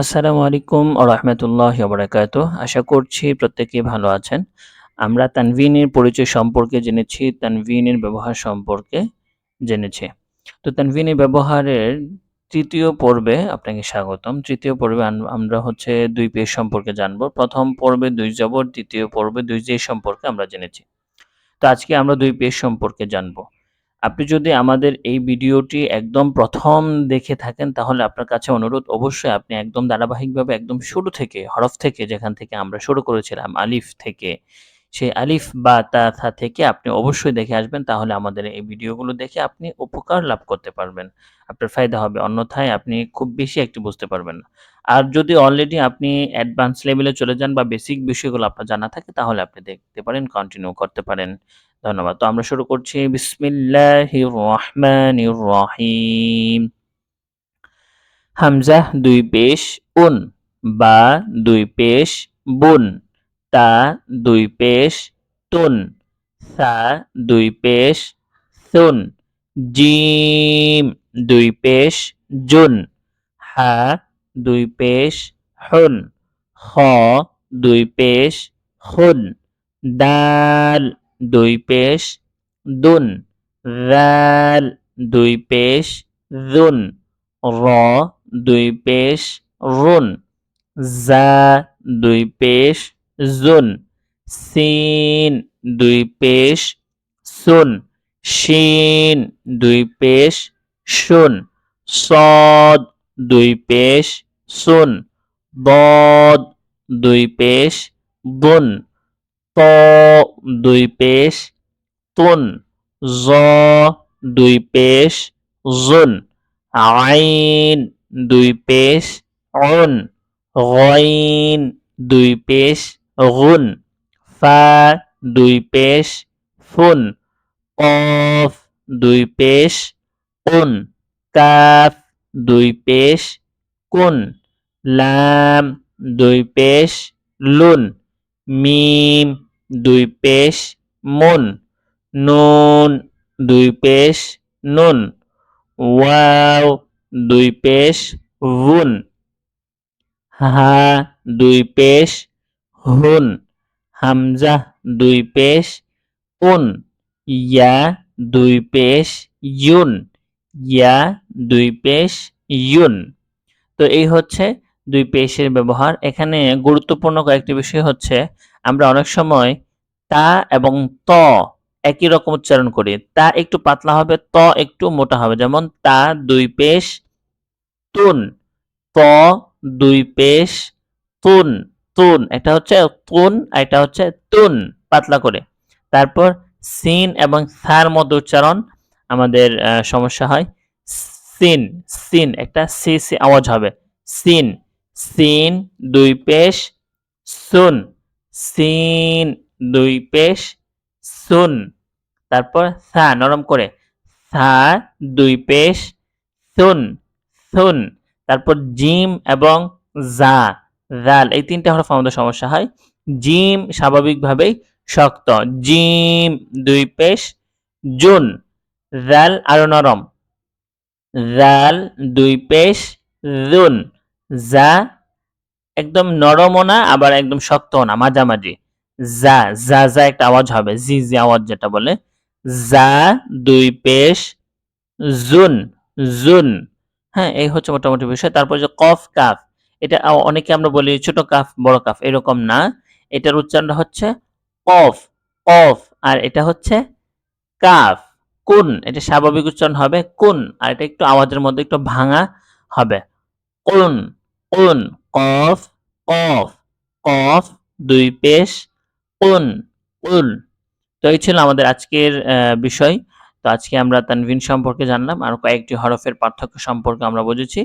আসসালামু আলাইকুম রহমতুল্লাহ বারাকাত আশা করছি প্রত্যেকেই ভালো আছেন। আমরা তানভিনের পরিচয় সম্পর্কে জেনেছি, তানভিনের ব্যবহার সম্পর্কে জেনেছি। তো তানভিনের ব্যবহারের তৃতীয় পর্বে আপনাকে স্বাগতম। তৃতীয় পর্বে আমরা হচ্ছে দুই পেশ সম্পর্কে জানব। প্রথম পর্বে দুই জবর, দ্বিতীয় পর্বে দুই জে সম্পর্কে আমরা জেনেছি। তো আজকে আমরা দুই পেশ সম্পর্কে জানব। আপনি যদি আমাদের এই ভিডিওটি একদম প্রথম দেখে থাকেন, তাহলে আপনার কাছে অনুরোধ, অবশ্যই আপনি একদম ধারাবাহিকভাবে একদম শুরু থেকে, হরফ থেকে যেখান থেকে আমরা শুরু করেছিলাম, আলিফ থেকে সেই আলিফ বা তা থেকে আপনি অবশ্যই দেখে আসবেন। তাহলে আমাদের এই ভিডিওগুলো দেখে আপনি উপকার লাভ করতে পারবেন। আপনার ফায়দা হবে, অন্যথায় আপনি খুব বেশি একটু বুঝতে পারবেন না। আর যদি অলরেডি আপনি অ্যাডভান্স লেভেলে চলে যান বা বেসিক বিষয়গুলো আপনার জানা থাকে, তাহলে আপনি দেখতে পারেন কন্টিনিউ করতে পারেন। ধন্যবাদ। তো আমরা শুরু করছি। বিসমিল্লাহির রহমানির রহিম হামজা, দুই পেশ, উন। বা, দুই পেশ, বুন। তা দুই পেশ তুন। সা দুই পেশ সুন। জিম দুই পেশ জুন। হা দুই পেশ হুন। খ দুই পেশ হুন। দাল দুই পেশ দুন। রাল দুই পেশ রুন র দুই পেশ রুন। জা দুই পেশ জুন, সিন দুই পেশ, সুন, শিন দুই পেশ শুন সদ দুই পেশ, সুন, বদ দুই পেশ, বুন ত দুই পেশ, তুন, জ দুই পেশ, জুন, আইন দুই পেশ উন গইন দুই পেশ গুন ফা দুই পেশ ফুন কফ দুই পেশ উন কাফ দুই পেশ কুন লাম দুই পেশ লুন মিম দুই পেশ মুন নুন দুই পেশ নুন ওয়াও দুই পেশ ভুন হা দুই পেশ হুন, হামজা দুই পেশ, উন, ইয়া দুই পেশ, ইউন, ইয়া দুই পেশ, ইউন। তো এই হচ্ছে দুই পেশের ব্যবহার। এখানে গুরুত্বপূর্ণ কয়েকটি বিষয় হচ্ছে, আমরা অনেক সময় তা এবং ত একই রকম উচ্চারণ করি। তা একটু পাতলা হবে, ত একটু মোটা হবে। যেমন, তা দুই পেশ, তুন, ত দুই পেশ, তুন। তুন, এটা হচ্ছে তুন এটা হচ্ছে তুন, পাতলা করে। তারপর সিন এবং সার মধ্যে উচ্চারণ আমাদের সমস্যা হয়। সিন সিন, একটা সি সি আওয়াজ হবে। সিন সিন, দুই পেশ, সুন। সিন, দুই পেশ, সুন। তারপর সা, নরম করে। সা, দুই পেশ, সুন সুন। তারপর জিম এবং জা। জাল এই তিনটা হরফ আমাদের সমস্যা হয়। জিম স্বাভাবিকভাবেই শক্ত। জিম, দুই পেশ। জুন জাল আরও নরম। জাল দুই পেশ। জুন, যা একদম নরমও না, আবার একদম শক্ত না, মাঝামাঝি। যা যা যা একটা আওয়াজ হবে, জি জি আওয়াজ যেটা বলে। যা, দুই পেশ। জুন জুন। হ্যাঁ এই হচ্ছে মোটামুটি বিষয়। তারপর যে কফ, কাফ। এটা অনেকে আমরা বলি ছোট কাফ, বড় কাফ, এরকম না। এটার উচ্চারণ হচ্ছে কফ কফ, আর এটা হচ্ছে কাফ, কুন। এটা স্বাভাবিক উচ্চারণ হবে কুন, আর এটা একটু আওয়াজের মধ্যে একটু ভাঙা হবে। কুন কুন, কফ কফ কফ, দুই পেশ, কুন, কুল। তো এই ছিল আমাদের আজকের বিষয়। তো আজকে আমরা তানভিন সম্পর্কে জানলাম, আর কয়েকটি হরফের পার্থক্য সম্পর্কে আমরা বুঝেছি।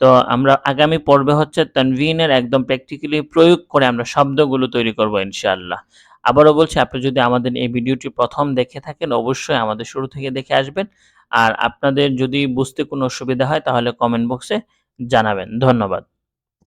তো আমরা আগামী পর্বে হচ্ছে তানভিনের একদম প্র্যাকটিক্যালি প্রয়োগ করে আমরা শব্দগুলো তৈরি করব ইনশাআল্লাহ। আবারও বলছি, আপনি যদি আমাদের এই ভিডিওটি প্রথম দেখে থাকেন, অবশ্যই আমাদের শুরু থেকে দেখে আসবেন। আর আপনাদের যদি বুঝতে কোনো অসুবিধা হয়, তাহলে কমেন্ট বক্সে জানাবেন। ধন্যবাদ।